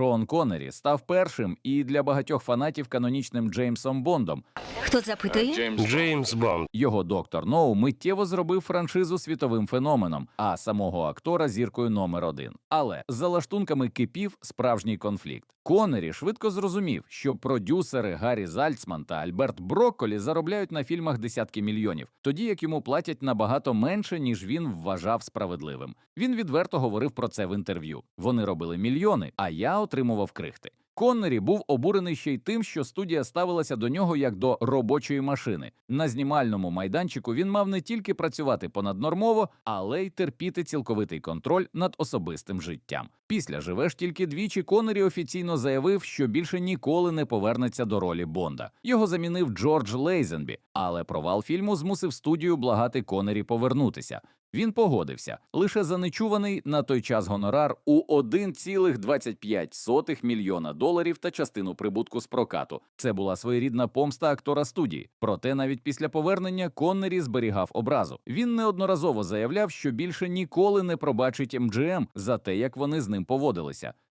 Шон Коннері став першим і для багатьох фанатів канонічним Джеймсом Бондом. Хто запитує? Джеймс Бонд. Його доктор Ноу миттєво зробив франшизу світовим феноменом, а самого актора зіркою номер один. Але за лаштунками кипів справжній конфлікт. Коннері швидко зрозумів, що продюсери Гаррі Зальцман та Альберт Брокколі заробляють на фільмах десятки мільйонів, тоді як йому платять набагато менше, ніж він вважав справедливим. Він відверто говорив про це в інтерв'ю. Вони робили мільйони, а я отримував крихти. Коннері був обурений ще й тим, що студія ставилася до нього як до робочої машини. На знімальному майданчику він мав не тільки працювати понаднормово, але й терпіти цілковитий контроль над особистим життям. Після живеш тільки двічі. Коннері офіційно заявив, що більше ніколи не повернеться до ролі Бонда. Його замінив Джордж Лейзенбі, але провал фільму змусив студію благати Коннері повернутися. Він погодився лише занечуваний на той час гонорар у 1,25 мільйона доларів та частину прибутку з прокату. Це була своєрідна помста актора студії. Проте навіть після повернення Коннері зберігав образу. Він неодноразово заявляв, що більше ніколи не пробачить МGM за те, як вони з ним поводилися.